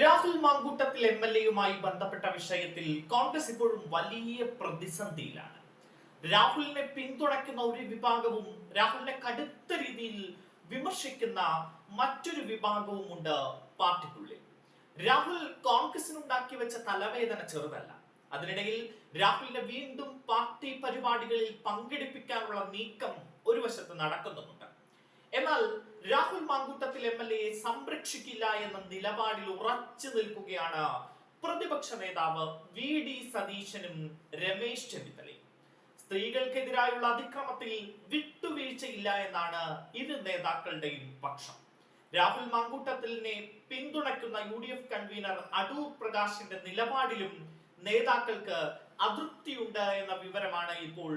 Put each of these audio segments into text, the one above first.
Rahul Mamkootathil M L എയുമായി ബന്ധപ്പെട്ട വിഷയത്തിൽ കോൺഗ്രസ് ഇപ്പോഴും വലിയ പ്രതിസന്ധിയിലാണ്. രാഹുലിനെ പിന്തുണയ്ക്കുന്ന ഒരു വിഭാഗവും രാഹുലിനെ കടുത്ത രീതിയിൽ വിമർശിക്കുന്ന മറ്റൊരു വിഭാഗവും ഉണ്ട് പാർട്ടിക്കുള്ളിൽ. രാഹുൽ കോൺഗ്രസിനുണ്ടാക്കി വെച്ച തലവേദന ചെറുതല്ല. അതിനിടയിൽ രാഹുലിനെ വീണ്ടും പാർട്ടി പരിപാടികളിൽ പങ്കെടുപ്പിക്കാനുള്ള നീക്കം ഒരു വശത്ത് നടക്കുന്നുമുണ്ട്. എന്നാൽ രാഹുൽ മാങ്കൂട്ടത്തിൽ എം എൽ എയെ സംരക്ഷിക്കില്ല എന്ന നിലപാടിൽ ഉറച്ചു നിൽക്കുകയാണ് പ്രതിപക്ഷ നേതാവ് വി ഡി സതീശനും രമേശ് ചെന്നിത്തലയും. സ്ത്രീകൾക്കെതിരായുള്ള അതിക്രമത്തിൽ വിട്ടുവീഴ്ചയില്ല എന്നാണ് ഇരു നേതാക്കളുടെയും പക്ഷം. രാഹുൽ മാങ്കൂട്ടത്തിലിനെ പിന്തുണയ്ക്കുന്ന U D F convener Adoor പ്രകാശിന്റെ നിലപാടിലും നേതാക്കൾക്ക് അതൃപ്തിയുണ്ട് എന്ന വിവരമാണ് ഇപ്പോൾ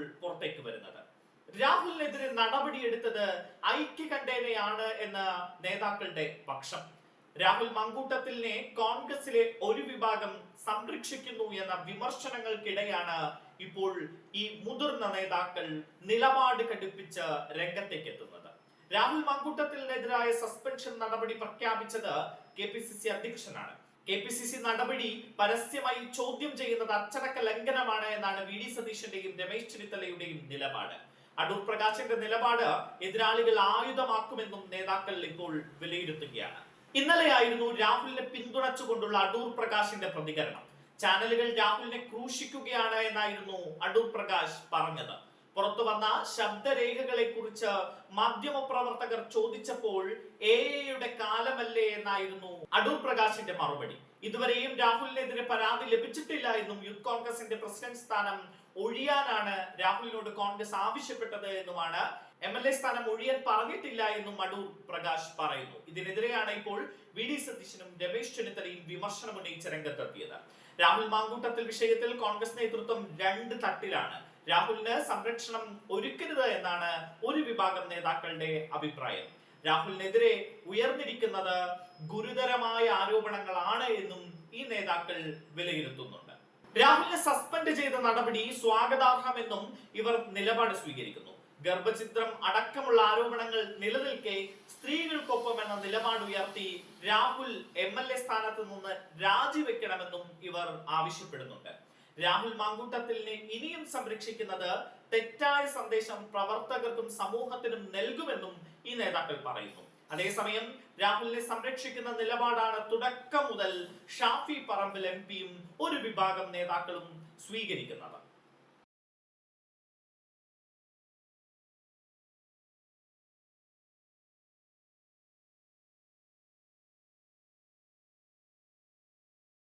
രാഹുലിനെതിരെ നടപടിയെടുത്തത് ഐക്യകണ്ഠേനയാണ് എന്ന നേതാക്കളുടെ പക്ഷം. രാഹുൽ മങ്കൂട്ടത്തിലിനെ കോൺഗ്രസിലെ ഒരു വിഭാഗം സംരക്ഷിക്കുന്നു എന്ന വിമർശനങ്ങൾക്കിടെയാണ് ഇപ്പോൾ ഈ മുതിർന്ന നേതാക്കൾ നിലപാട് കടുപ്പിച്ച് രംഗത്തേക്ക് എത്തുന്നത് രാഹുൽ മങ്കൂട്ടത്തിനെതിരായ സസ്പെൻഷൻ നടപടി പ്രഖ്യാപിച്ചത് കെ പി സി സി അധ്യക്ഷനാണ്. കെ പി സി സി നടപടി പരസ്യമായി ചോദ്യം ചെയ്യുന്നത് അച്ചടക്ക ലംഘനമാണ് എന്നാണ് വി ഡി സതീശന്റെയും രമേശ് ചെന്നിത്തലയുടെയും നിലപാട്. അടൂർ പ്രകാശിന്റെ നിലപാട് എതിരാളികൾ ആയുധമാക്കുമെന്നും നേതാക്കൾ ഇപ്പോൾ വിലയിരുത്തുകയാണ്. ഇന്നലെയായിരുന്നു രാഹുലിനെ പിന്തുണച്ചുകൊണ്ടുള്ള അടൂർ പ്രകാശിന്റെ പ്രതികരണം. ചാനലുകൾ രാഹുലിനെ ക്രൂശിക്കുകയാണ് എന്നായിരുന്നു അടൂർ പ്രകാശ് പറഞ്ഞത്. പുറത്തു വന്ന ശബ്ദരേഖകളെ കുറിച്ച് മാധ്യമ പ്രവർത്തകർ ചോദിച്ചപ്പോൾ എ എയുടെ കാലമല്ലേ എന്നായിരുന്നു അടൂർ പ്രകാശിന്റെ മറുപടി. ഇതുവരെയും രാഹുലിനെതിരെ പരാതി ലഭിച്ചിട്ടില്ല എന്നും യൂത്ത് കോൺഗ്രസിന്റെ പ്രസിഡന്റ് സ്ഥാനം ഒഴിയാനാണ് രാഹുലിനോട് കോൺഗ്രസ് ആവശ്യപ്പെട്ടത് എന്നുമാണ് എം എൽ എ സ്ഥാനം ഒഴിയാൻ പറഞ്ഞിട്ടില്ല എന്നും അടൂർ പ്രകാശ് പറയുന്നു. ഇതിനെതിരെയാണ് ഇപ്പോൾ വി ഡി സതീശനും രമേശ് ചെന്നിത്തലയും വിമർശനം ഉന്നയിച്ച് രംഗത്തെത്തിയത്. രാഹുൽ മാങ്കൂട്ടത്തിൽ വിഷയത്തിൽ കോൺഗ്രസ് നേതൃത്വം രണ്ട് തട്ടിലാണ്. രാഹുലിന് സംരക്ഷണം ഒരുക്കരുത് എന്നാണ് ഒരു വിഭാഗം നേതാക്കളുടെ അഭിപ്രായം. രാഹുലിനെതിരെ ഉയർന്നിരിക്കുന്നത് ഗുരുതരമായ ആരോപണങ്ങളാണ് എന്നും ഈ നേതാക്കൾ വിലയിരുത്തുന്നുണ്ട്. രാഹുലിനെ സസ്പെൻഡ് ചെയ്ത നടപടി സ്വാഗതാർഹമെന്നും ഇവർ നിലപാട് സ്വീകരിക്കുന്നു. ഗർഭചിത്രം അടക്കമുള്ള ആരോപണങ്ങൾ നിലനിൽക്കെ സ്ത്രീകൾക്കൊപ്പം എന്ന നിലപാട് ഉയർത്തി രാഹുൽ എം എൽ എ സ്ഥാനത്ത് നിന്ന് രാജിവെക്കണമെന്നും ഇവർ ആവശ്യപ്പെടുന്നുണ്ട്. രാഹുൽ മാങ്കൂട്ടത്തിലിനെ ഇനിയും സംരക്ഷിക്കുന്നത് തെറ്റായ സന്ദേശം പ്രവർത്തകർക്കും സമൂഹത്തിനും നൽകുമെന്നും ഈ നേതാക്കൾ പറയുന്നു. അതേസമയം രാഹുലിനെ സംരക്ഷിക്കുന്ന നിലപാടാണ് തുടക്കം മുതൽ ഷാഫി പറമ്പിൽ എം പിയും ഒരു വിഭാഗം നേതാക്കളും സ്വീകരിക്കുന്നത്.